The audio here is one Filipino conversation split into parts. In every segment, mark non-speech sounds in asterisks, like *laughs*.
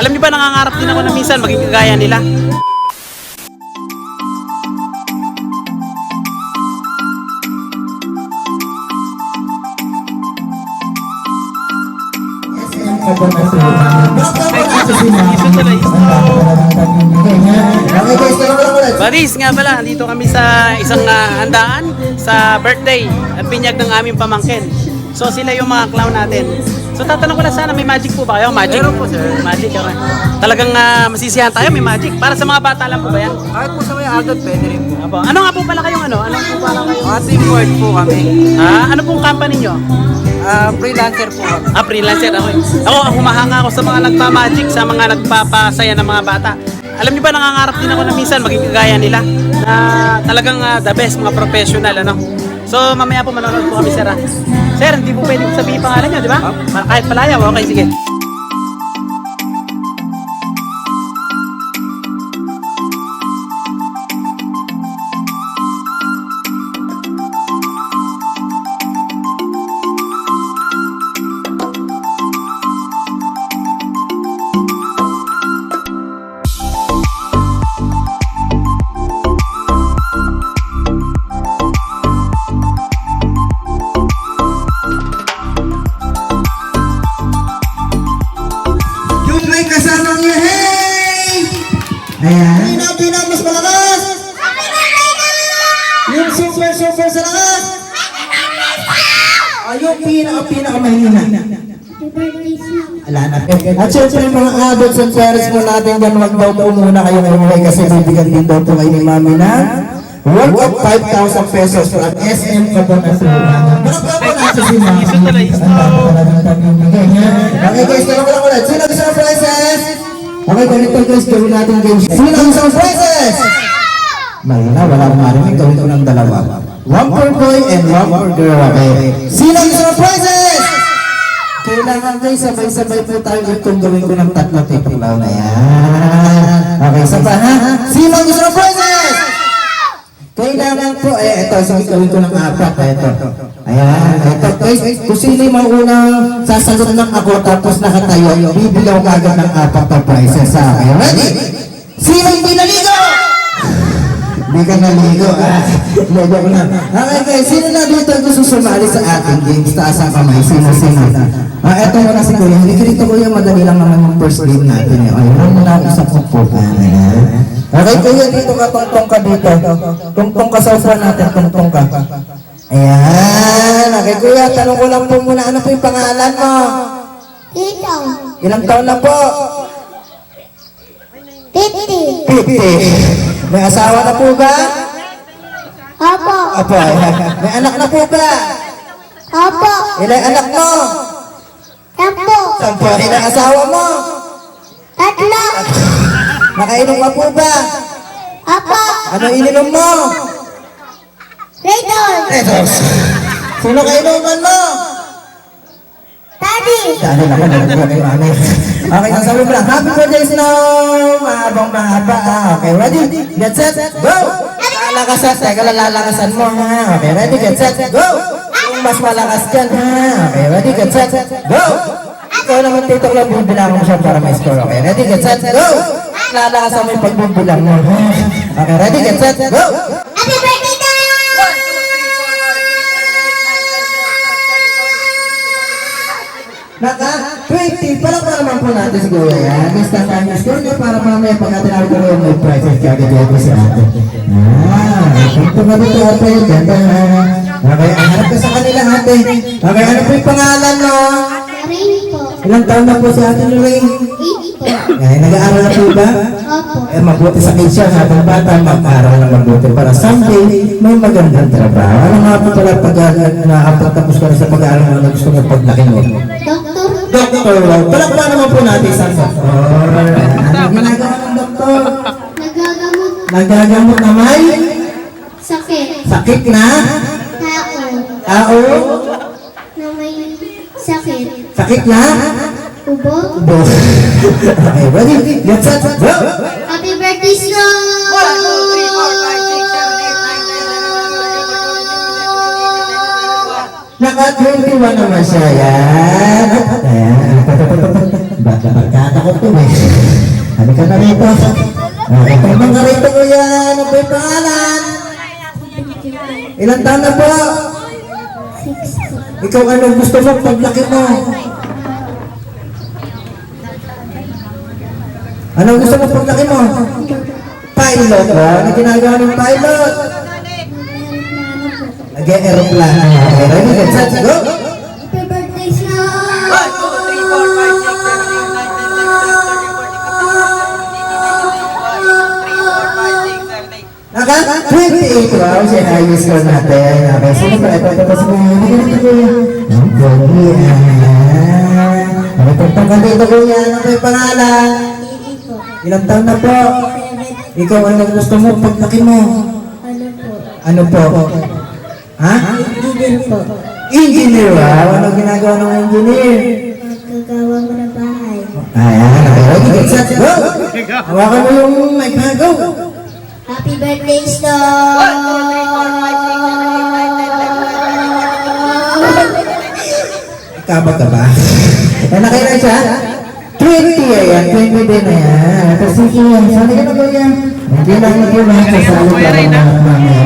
Alam niyo ba, nangangarap din ako na minsan maging kagaya nila. Buddies, nga pala, dito kami sa isang ah, handaan sa birthday at binyag ng aming pamangkin. So sila yung mga clown natin. So tatanong ko lang sana, may magic po ba kayo? Magic? Meron po sir. Magic, okay. Talagang ah, masisiyahan tayo, may magic. Para sa mga bata lang po ba yan? Kahit po sa may agad, pwede rin po. Apo. Ano nga po pala kayong ano? Ano po pala kayong... Mga teamwork po kami. Ah, ano pong company nyo? Ah, freelancer po kami. Ah, freelancer ako. eh. Ako, humahanga ako sa mga nagpa-magic, sa mga nagpapasaya ng mga bata. Alam niyo ba, nangangarap din ako na minsan maging kagaya nila. Na talagang ah, the best, mga professional, ano. So, mamaya po manonood po kami, sir. ah. Sir, hindi po pwede sabihin pangalan niyo, di ba? Kahit palayaw, okay, sige. Super, super sa lakas! Ay, yung pinaka, pinaka mahina. Ala na. At syempre mga adults and parents mo natin dyan, wag daw po muna kayo umuwi kasi bibigyan din daw po kayo ni mami na worth of 5,000 pesos from SM Cabanatuan. Bakit natin si mami? Okay guys, tanong ko lang ulit. Sino gusto ng prizes? Okay, ganito guys, gawin natin game. Sino gusto ng prizes? Mahina, wala akong marinig. Gawin ko ng dalawa. One for boy and one for girl. Okay. Sino gusto ng prizes? Kailangan guys, sabay-sabay po tayo itong gawin ko ng tatlo tipong law na yan. Okay, sabay ha? Sino gusto ng prizes? Kailangan po, eh, ito, sige, gawin ko ng apat, ito. Ayan, ito, guys, kung sino yung maunang sasagot ng ako tapos nakatayo, bibigaw ka agad ng apat na prizes sa akin. Ready? Sino hindi naligo? Hindi ka naligo, ah. Logo ko na. Okay, guys, sino na dito gusto sumali sa ating games? Taas ang kamay, sino, sino? Ah, eto muna si Kuya. Hindi dito Kuya, madali lang naman yung first game natin. Eh. Ayun, muna ang isang pupukan. Ayan. Okay, Kuya, dito ka, tungtong ka dito. Tungtong ka sa upuan natin, tungtong ka. Ayan. Okay, Kuya, tanong ko lang po muna, ano po yung pangalan mo? Tito, Ilang taon na po? Titi, Pipi. May asawa na po ba? Opo, Apo, ayan. *laughs* May anak na po ba? Opo, Ilang anak mo? Sampo, Sampo. Ilang asawa mo? Tatlo, *laughs* Nakainom ka po ba? Opo, Ano ininom mo? Radol, Etos. Sino kainuman mo? Daddy, Dahil ako nalagyan kay mami. Okay, ang sabi mo lang, happy birthday, Snow! Mahabang mahaba. ah. Okay, ready? Get set, go! Lalakasan, teka lang lalakasan mo ha. Okay, ready? Get set, go! Yung mas malakas dyan ha. Okay, ready? Get set, go! Ikaw naman tito lang bibilangan mo siya para may score. Okay, ready? Get set, go! Lalakasan mo yung pagbibilang mo ha. Okay, ready? Get set, go! Happy birthday, po natin siguro yan. Basta tayo score nyo para mamaya pag natin ako ko may prizes kagad dito sa atin. Ah, punto na dito ate. Ganda na. Okay, hanap ka sa kanila ate. Okay, ano po yung pangalan no? Rain po, Ilang taon na po si ate Lorraine? 8 po, Eh, nag-aaral na po ba? Opo, Eh, mabuti sa kisya sa ating bata, mag-aaral na mabuti para someday may magandang trabaho. Ano nga po pala pag uh, nakapagtapos ka na sa pag-aaral mo na gusto mo paglaki mo? Doktor, Doktor, palakpa naman po natin sa doktor. Ano ginagawa ng doktor? nagagamot Nagagamot na may sakit, sakit na tao, tao, na may sakit, sakit na ubo. ubo. *laughs* okay, ready? Get set, go! Happy Naka-21 naman siya, yan. Ayan. Na barkada ko eh? Ano ka na rito? Ah, ito mga rito kuya, ano ba yung pangalan? Ilang taon na po? Ikaw ano gusto mo paglaki mo? Ano gusto mo paglaki mo? Pilot ba? Ano ginagawa ng pilot? Nag-aeroplano. Okay, ready, get set, go! Happy birthday, Snow! 1, 2, 3, 4, 5, 6, 7, 8, 9, 10, 11, 12, 13, 14, 15, 16, 17, 18, 19, 20, 21, 22, 23, 24, 25, 26, 27, 28, 29, 30. Naka 28 wow si high score natin. Okay, ba? Ito, ito, ito, ito, ito, kuya. Ang ah. Ano pagpag ka dito, kuya? Ano ba yung pangalan? Ilang taon na po? Ikaw, ano gusto mo paglaki mo? Ano po? Ano po? Ha? Engineer po. Engineer, wow. Ano ginagawa ng engineer? Magkagawa mo ng bahay. Ayan, get set, go! Hawakan mo yung mic na, go! Happy birthday, Snow! 1, 2, 3, 4, 5, 6, 7, 8, 9, 10, 11, 12, 13, 14, 15, 16, 17, 18, 19, 20, 21, 22, 23, 24, 25, 26, 27, 28, 29, 30. Kabag ka ba? Eh, nakailan siya? 20 din na yan. Tapos sige yan. Sali ka na ba yan? Hindi lang ito lang. Sasali ka lang ng mamaya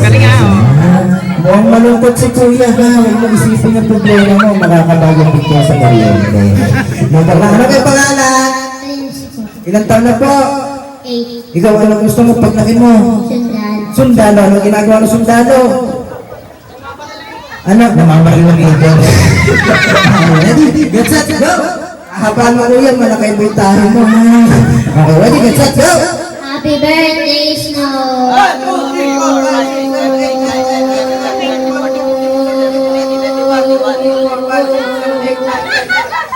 Galing ah, oh. Mukhang malungkot si Kuya ha. Huwag mo isipin ang problema mo. Makakabagyan din sa kuryente. Maganda. Ano kayo pangalan? Ilang taon na po? Eight. Ikaw, ano gusto mo paglaki mo? Sundan. Sundalo, ano ginagawa ng sundalo? Ano? Namamaril ng leader. ready? Get set, go! Habaan mo yan, malaki yung tayo mo. Okay, ready? Get set, go! Happy birthday, Snow! 1, 2, 3, 4, 5,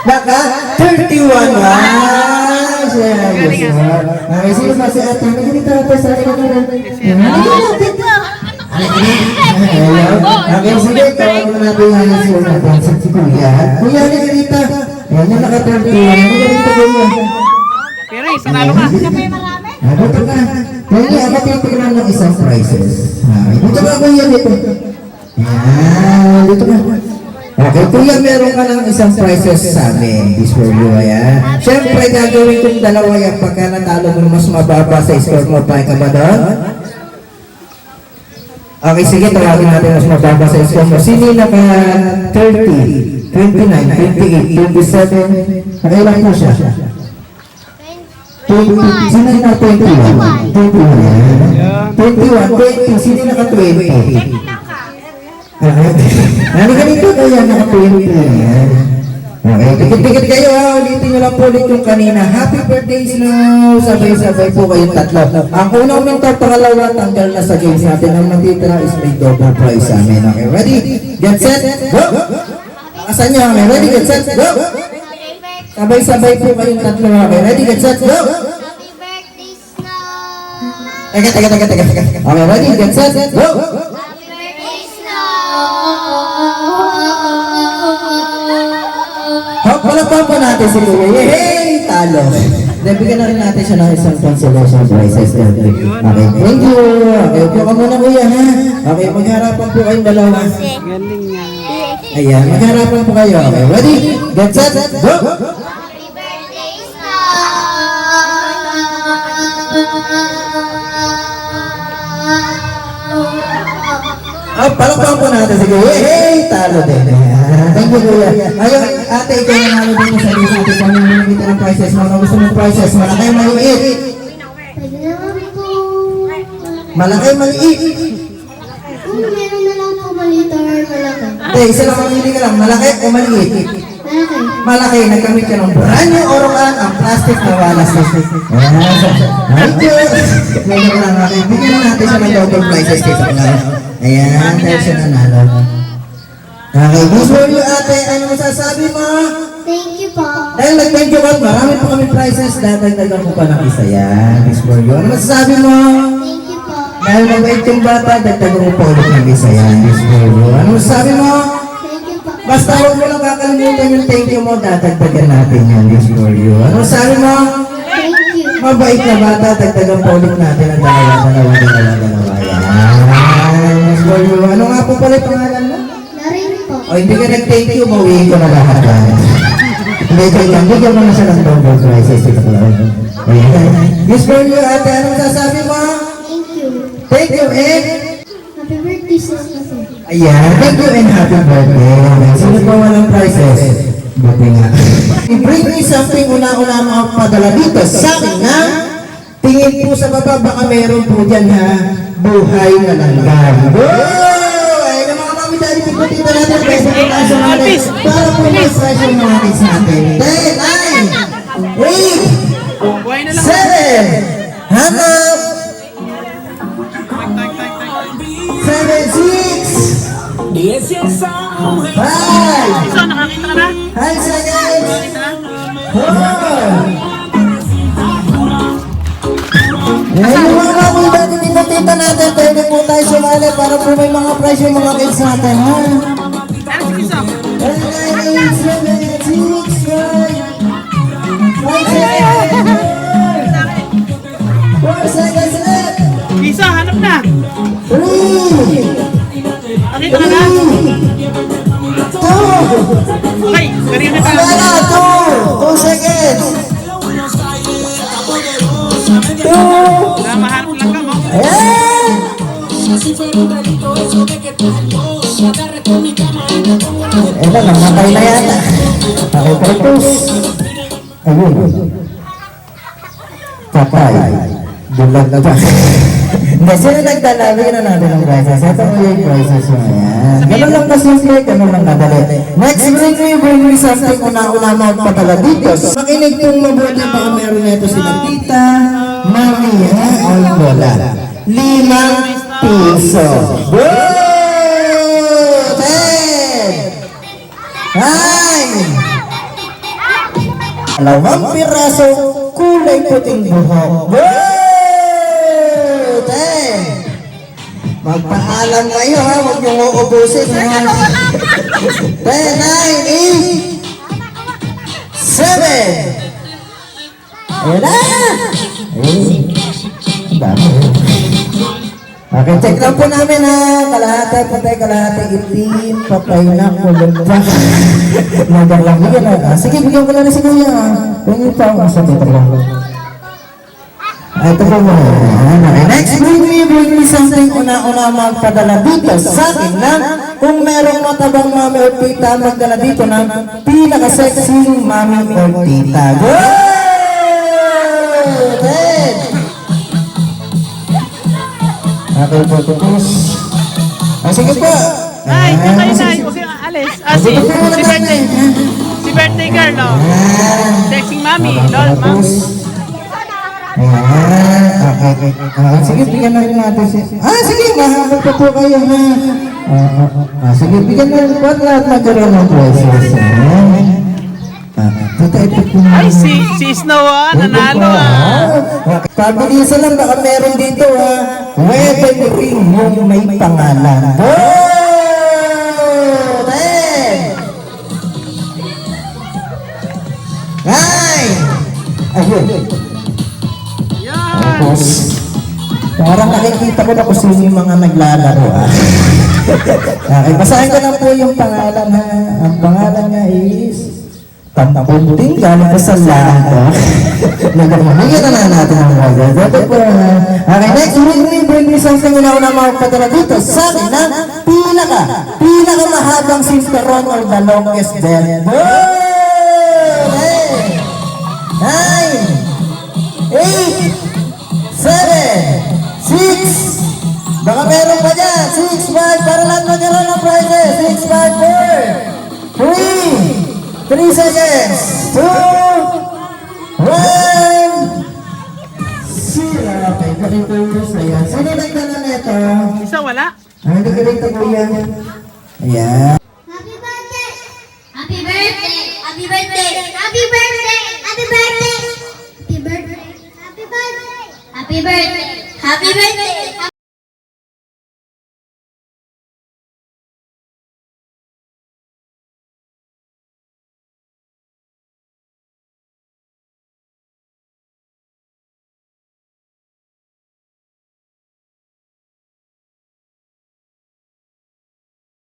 Naka 31 Ah, siya. Yes, sir. Okay, sino ba si ate? Ano ganito ate? Sa akin na lang. Okay, sige. Tawag mo natin yung high school natin. Si si Kuya. Kuya, ano ganito? Ayan yung naka-31. Ano ganito, Kuya? Pero isa nalo ka. Ah, dito ka. Kuya, ako titignan ng isang prizes. Ah, Dito ka, Kuya, dito. Ayan, dito ka. Okay, kuya, meron ka ng isang prizes sa amin. This for you, ayan. Siyempre, gagawin kong dalawa yan pagka natalo mo mas mababa sa score mo. Pa ka ba doon? Okay, sige, tawagin natin mas mababa sa score mo. Sino na ka 30, 29, 28, 27? Okay lang po siya. 20, sino na 21? 21. 21, 20, sino na ka 20? Ano ganito kaya naka-20 yan? Okay, tikit-tikit kayo ha. Ulitin nyo lang po ulit yung kanina. Happy birthday, Snow! Sabay-sabay po kayong tatlo. Ang unang minto, pangalawa, tanggal na sa games natin. Ang matitira is may double prize sa amin. Okay, ready? Get set, go! Asan nyo? Okay, ready? Get set, go! Sabay-sabay po kayong tatlo. Okay, ready? Get set, go! Happy birthday, Snow! Teka, teka, teka, teka. Okay, ready? Get set, go! Natin si Kuya. Yay! Talo. Then, bigyan na rin natin siya ng isang consolation prizes. Okay, thank you. Okay, upo ka muna Kuya, ha? Okay, magharapan po kayong dalawa. Galing nga. Ayan, magharapan po kayo. Okay, ready? Get set, go! Happy birthday, Snow! Oh, palakpan po natin si Kuya. Yay! Talo din. Ayan. Ayun, ate, ikaw na nalo din sa list natin. Naman kita ng prizes. Mga gusto mong prizes. Malaki, maliit. Pwede naman po. Malaki, maliit. Kung meron na lang po maliit or malaki. Hindi, isa lang mamili ka lang. Malaki o maliit? Malaki. Malaki, nagkamit ka ng brand new orokan ang plastic na walas. Ayan. Thank you. Ngayon lang, okay. Bigyan natin siya ng double prizes kaysa pangalan. Ayan, dahil siya nanalo. For you ate. Ano masasabi mo? Thank you po. Dahil nag-thank you God, marami pa kami prizes. Dadagdagan mo pa ng isa yan. For you. Ano masasabi mo? Thank you po. Dahil mabait yung bata, dagdagan mo pa ulit ng isa yan. For you. Ano masasabi mo? Thank you po. Basta huwag mo lang kakalimutan yung thank you mo, dadagdagan natin yan. This for you. Ano sabi mo? Thank you. Mabait na bata, dagdagan pa ulit natin ang dalawa, dalawa, dalawa, dalawa. Yan. This for you. Ano nga po pala yung pangalan mo? O hindi ka nag-thank you, mawiin ko na lahat yan. Hindi, joke lang. Bigyan mo na siya ng double. Ayan. Miss Bernie, ate, anong sasabi mo? Thank you. Thank you, and... Happy birthday, sister. Ayan, thank you and happy birthday. Sino pa walang prizes? Buti nga. *laughs* I-bring me something una-una mga padala dito sa akin na tingin po sa baba, baka meron po dyan ha, buhay na langgam. Wow! ikot-ikot natin guys ang taas ng natin para po mas fresh yung mga kids natin. 10, 9, 8, 7, hanap, 7, 6, 5, Iso, nakakita ka na? Hands na guys! Ngayon mga kapatid, tita natin, rin po tayo sumali para po may mga prize yung mga kids natin, ha? Isa, hanap na! Nakita ka na? Two! Ay, kanina na tayo. Wala, two! Two seconds! Two! diferente y todo eso de que todos agarre con mi cama y me pongo na yata. Nakapropose. Ayun. Patay. Bulag na Hindi, sino nagtalabi na natin ang crisis? Ito mo yung crisis mo yan. Ganun lang kasimple, ganun lang kadali. Next break, we bring you something una-una magpatala dito. Makinig pong mabuti baka meron na ito si Tita, Mami, ha? Ang Lola. Limang piso. Woo! Ten! Nine! Dalawang piraso, kulay puting buhok. Woo! Ten! Magpaalam kayo ha, huwag niyong uubusin ha. Ten, nine, eight, seven. Ayan na! Ayun. Ang dami. Okay, check lang po namin ha. Kalahati, patay, kalahati, itim, patay na, kulog pa. *laughs* Nagang lang, bigyan na. Ah, sige, bigyan ko na rin si Kuya. Pwede pa ako sa tito lang. Ito po muna. Okay, next, bring me, bring me something una-una magpadala dito sa akin na kung merong matabang mami o tita, magdala dito ng pinaka-sexy mami o tita. Go! Okay po, tapos. Ah, sige po. Ay, ito Ah, kayo na. si Alice. Ah, si, si birthday. Si birthday girl, oh. Ah. Sexy mami. Lol, okay. Ah, sige, bigyan na rin natin si... Ah, sige, mahabag pa po kayo, ha? Ah, ah, ah, ah, sige, bigyan na rin po at lahat magkaroon ng. Ayan. Ah, Ay, si, si Snow, ah. Nanalo, ah. Pabilisan lang, baka meron dito ha. Weapon ring yung may pangalan. Ten! Nine! Ayun. Yan. Tapos, parang nakikita ko na kung sino yung mga naglalaro ah. *laughs* okay, basahin ko na po yung pangalan ha. Ang pangalan niya is Tampabunting galing ka sa lahat. *laughs* Nagkamamigyan na na natin ang mga Ito po ha. Okay, next bring me, bring me something na una magpadala dito sa akin na pinaka, pinaka mahabang sintaron or the longest. Go! Ten! Nine! Eight! Seven! Six! Baka meron pa dyan! Six, five! Para lahat magkaroon ng prizes! Six, five, four! Three! Seconds! Two! One! Zero! Okay, pakipulus na yan. Sino nagdala nito? Isa, wala. Ah, hindi ka rin kuya. Ayan. Happy birthday! Happy birthday! Happy birthday! Happy birthday! Happy birthday! Happy birthday! Happy birthday! Happy birthday! Happy birthday!